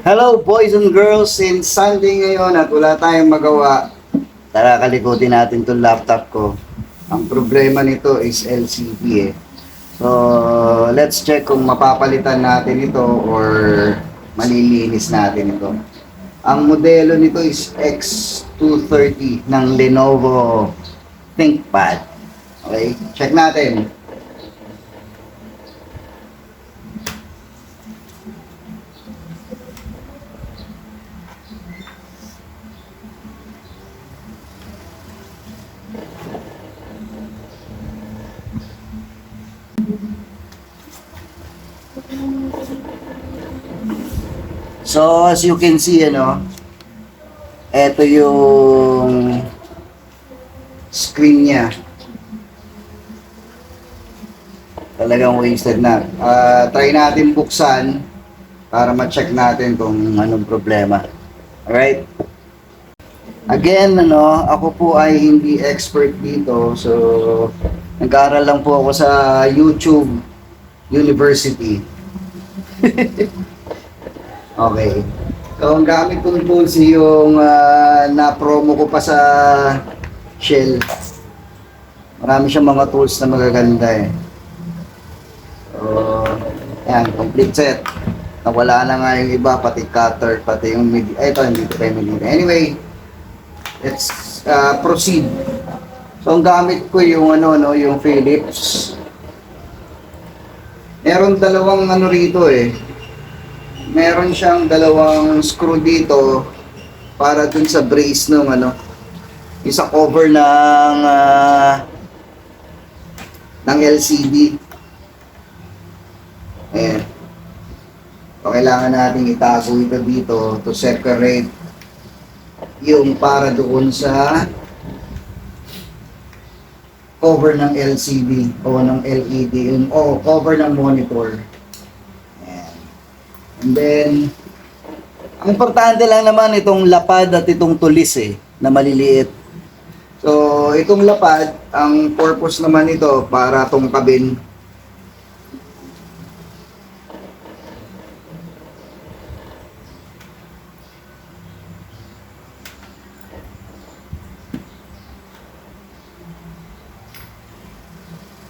Hello boys and girls, since Sunday ngayon at wala tayong magawa, tara kalikutin natin itong laptop ko. Ang problema nito is LCD eh. So, let's check kung mapapalitan natin ito or malilinis natin ito. Ang modelo nito is X230 ng Lenovo ThinkPad. Okay, check natin. So, as you can see, ano, ito yung screen niya. Talagang wasted na. Ah, try natin buksan para ma-check natin kung anong problema. Alright? Again, ano, ako po ay hindi expert dito. So, nag-aaral lang po ako sa YouTube University. Okay. So, ang gamit kong tools yung ah, na-promo ko pa sa Shell. Marami siyang mga tools na magaganda eh. So, yan, complete set. Nawala na nga yung iba, pati cutter, pati yung mid... Ay, ito, hindi ko tayo mid Anyway, let's ah, proceed. So, ang gamit ko yung ano, no, yung Philips. Meron dalawang ano rito eh. Meron siyang dalawang screw dito para dun sa brace ng ano. Yung sa cover ng ah, ng LCD ayan. So kailangan natin itago ito dito to separate yung para doon sa cover ng LCD o ng LED yung o cover ng monitor ayan And then, ang importante lang naman itong lapad at itong tulis eh, na maliliit. So, itong lapad, ang purpose naman ito para tungkabin.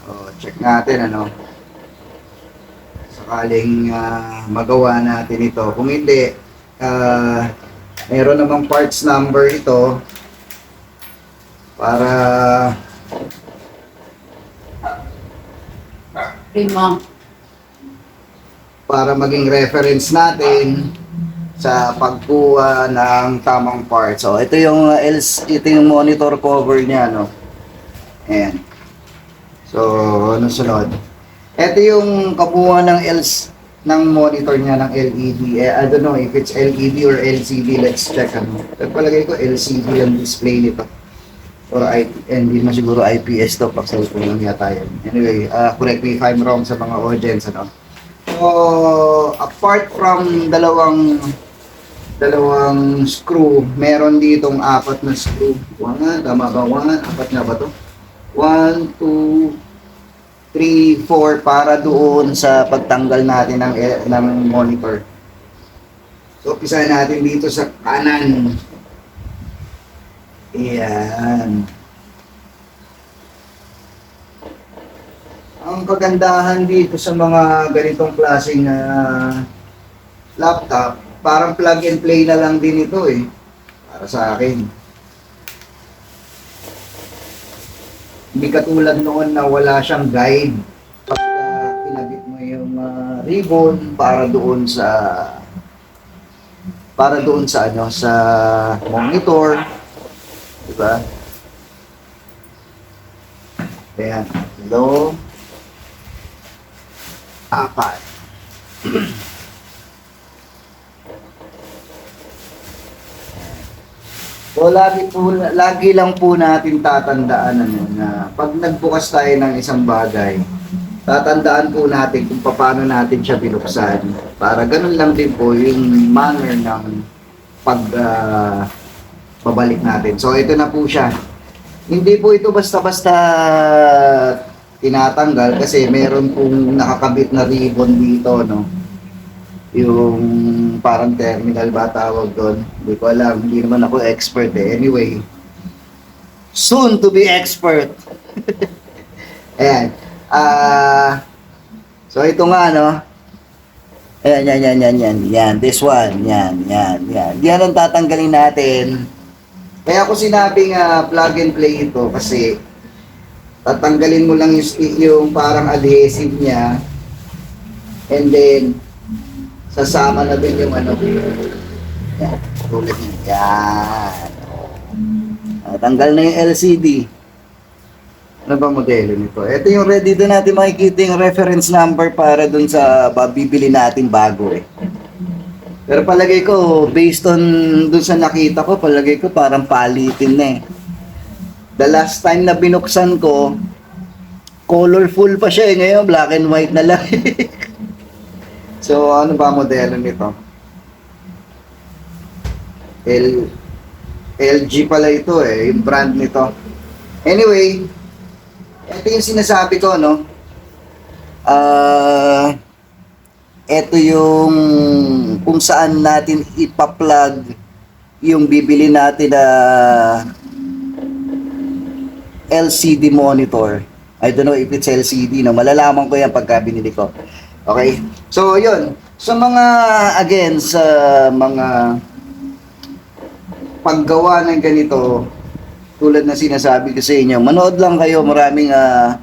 Oh, check natin ano sakaling ah, magawa natin ito. Kung hindi, ah, meron namang parts number ito para Prima. para maging reference natin sa pagkuha ng tamang parts. So, ito yung uh, else, ito yung monitor cover niya, no. Ayan. So, ano sunod? Ito yung kabuuan ng else ng monitor niya ng LED. Eh, I don't know if it's LED or LCD. Let's check. Ano. Palagay ko LCD ang display nito. Or I, hindi na siguro IPS to. Pag cellphone lang yata yan. Anyway, uh, correct me if I'm wrong sa mga audience. Ano. So, apart from dalawang dalawang screw, meron ditong apat na screw. One, tama ba? One, apat na ba to? One, two, 3, 4 para doon sa pagtanggal natin ng, eh, ng monitor. So, umpisahan natin dito sa kanan. Ayan. Ang kagandahan dito sa mga ganitong klaseng ah, laptop, parang plug and play na lang din ito eh. Para sa akin. Hindi katulad noon na wala siyang guide. Pag uh, pinabit mo yung ah, ribbon para doon sa para doon sa ano sa monitor, 'di ba? Ayan, low apat. So, lagi, po, lagi lang po natin tatandaan ano, na pag nagbukas tayo ng isang bagay, tatandaan po natin kung paano natin siya binuksan. Para ganun lang din po yung manner ng pag ah, babalik natin. So, ito na po siya. Hindi po ito basta-basta tinatanggal kasi meron pong nakakabit na ribbon dito, no? yung parang terminal ba tawag doon. Hindi ko alam, hindi naman ako expert eh. Anyway, soon to be expert. Ayan. Ah, so ito nga no. Ayan, yan, yan, yan, yan, yan. This one, yan, yan, yan. Yan ang tatanggalin natin. Kaya ako sinabing ah, plug and play ito kasi tatanggalin mo lang yung, yung parang adhesive niya and then sasama na din yung ano yan, tulad niya. Yan. Ah, tanggal na yung LCD. Ano ba modelo nito? Ito yung ready doon natin makikita yung reference number para doon sa babibili natin bago eh. Pero palagay ko, based on doon sa nakita ko, palagay ko parang palitin na eh. The last time na binuksan ko, colorful pa siya eh. Ngayon, black and white na lang. so, ano ba modelo nito? L LG pala ito eh, yung brand nito. Anyway, ito yung sinasabi ko, no? Ah, ito yung kung saan natin ipa-plug yung bibili natin na LCD monitor. I don't know if it's LCD, no? Malalaman ko yan pagka binili ko. Okay? So, yun. Sa mga, again, sa mga paggawa ng ganito, tulad na sinasabi ko sa inyo, manood lang kayo, maraming ah,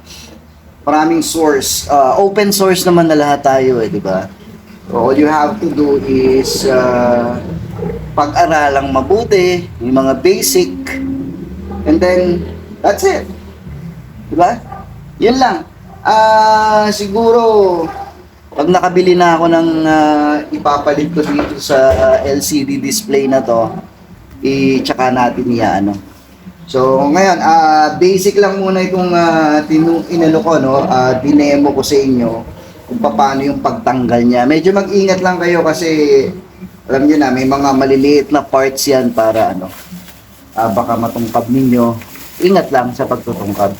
maraming source. Ah, open source naman na lahat tayo eh, di ba? All you have to do is ah, pag-aralang mabuti, yung mga basic, and then, that's it. Di ba? Yun lang. Ah, siguro, pag nakabili na ako ng ah, ipapalit ko dito sa ah, LCD display na to, i-tsaka natin niya ano. So, ngayon, ah basic lang muna itong uh, tinu inalo ko, no? Ah, dinemo ko sa inyo kung paano yung pagtanggal niya. Medyo mag-ingat lang kayo kasi alam niyo na, may mga maliliit na parts yan para ano, ah, baka matungkab ninyo. Ingat lang sa pagtutungkab.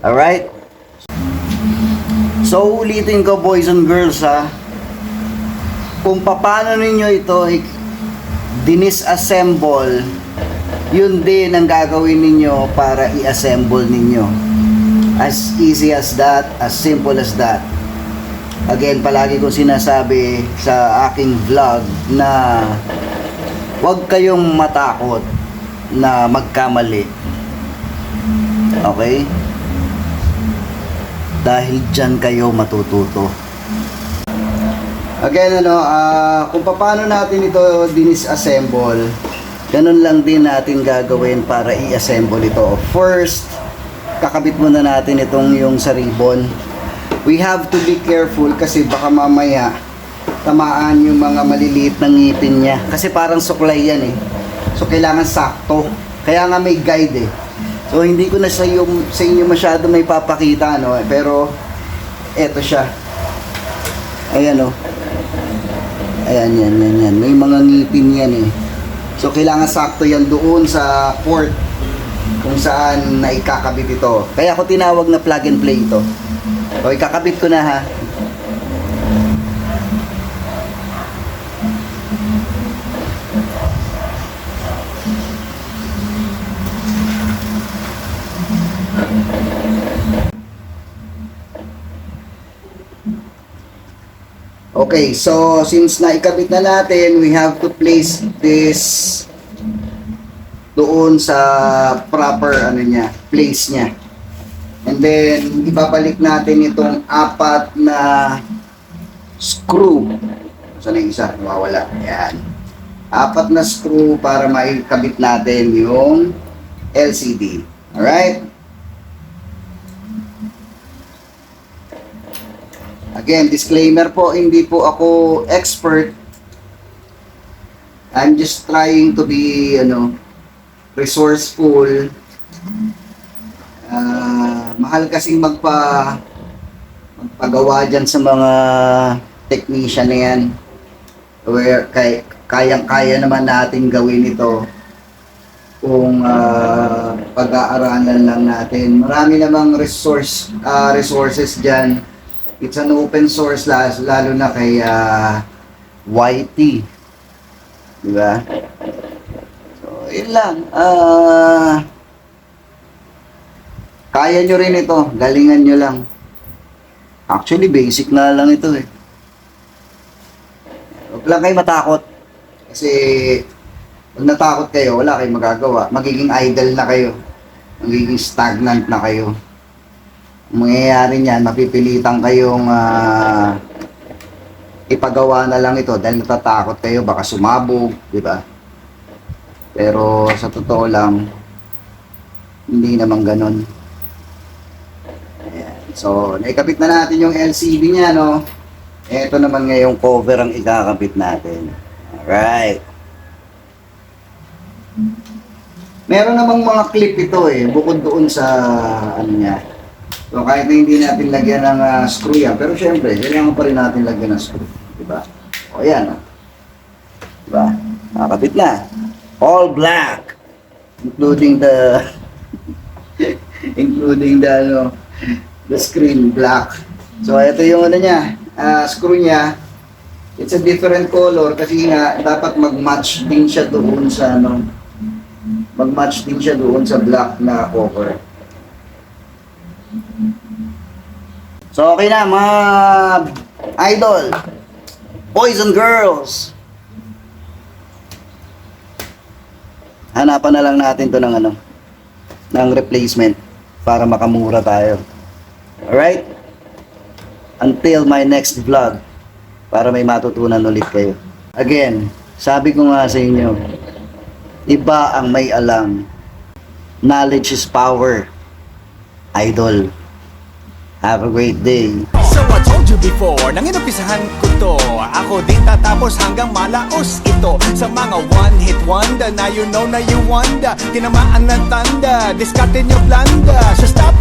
Alright? So, ulitin ko boys and girls ha. Kung paano ninyo ito dinisassemble, yun din ang gagawin ninyo para i-assemble ninyo. As easy as that, as simple as that. Again, palagi ko sinasabi sa aking vlog na huwag kayong matakot na magkamali. Okay? Dahil dyan kayo matututo. Again, ano, ah, kung paano natin ito dinisassemble, ganun lang din natin gagawin para i-assemble ito. First, kakabit muna natin itong yung sa ribbon. We have to be careful kasi baka mamaya tamaan yung mga maliliit na ngipin niya. Kasi parang suklay yan eh. So, kailangan sakto. Kaya nga may guide eh. So, hindi ko na sa, iyo, sa inyo masyado may papakita, no? Pero, eto siya. Ayan, oh. Ayan, yan, yan, yan. May mga ngipin yan eh. So, kailangan sakto yan doon sa port kung saan na ikakabit ito. Kaya ako tinawag na plug and play ito. O, ikakabit ko na ha. Okay, so since naikabit na natin, we have to place this doon sa proper ano niya, place niya. And then ibabalik natin itong apat na screw. Saan yung isa? Nawawala. Yan. Apat na screw para maikabit natin yung LCD. Alright? Again, disclaimer po, hindi po ako expert. I'm just trying to be, ano, resourceful. Ah, mahal kasing magpa magpagawa dyan sa mga technician na yan. Where kay, kayang-kaya naman natin gawin ito kung ah, pag-aaralan lang natin. Marami namang resource ah, resources dyan it's an open source lalo, lalo na kay ah, YT. Di ba? So, yun lang. Ah... kaya nyo rin ito. Galingan nyo lang. Actually, basic na lang ito eh. Huwag lang kayo matakot. Kasi, pag natakot kayo, wala kayong magagawa. Magiging idle na kayo. Magiging stagnant na kayo. Ang mangyayari niyan, mapipilitan kayong ah, ipagawa na lang ito dahil natatakot kayo, baka sumabog, di ba? Pero sa totoo lang, hindi naman ganun. Ayan. So, naikabit na natin yung LCD niya, no? Ito naman ngayong cover ang ikakabit natin. Alright. Meron namang mga clip ito eh, bukod doon sa ano niya. So kahit na hindi natin lagyan ng ah, screw yan, pero syempre, kailangan pa rin natin lagyan ng screw. Diba? O yan. Oh. Diba? Nakakabit na. All black. Including the including the ano, the screen black. So ito yung ano niya, ah, screw niya. It's a different color kasi nga dapat mag-match din siya doon sa ano, mag-match din siya doon sa black na cover. So okay na mga idol, boys and girls. Hanapan na lang natin to ng ano, ng replacement para makamura tayo. Alright? Until my next vlog para may matutunan ulit kayo. Again, sabi ko nga sa inyo, iba ang may alam. Knowledge is power. Idol. Have a great day. So I told you before, nang inumpisahan ko to Ako din tatapos hanggang malaos ito Sa mga one-hit wonder na you know na you wonder Tinamaan ng tanda, discarded your blunder So stop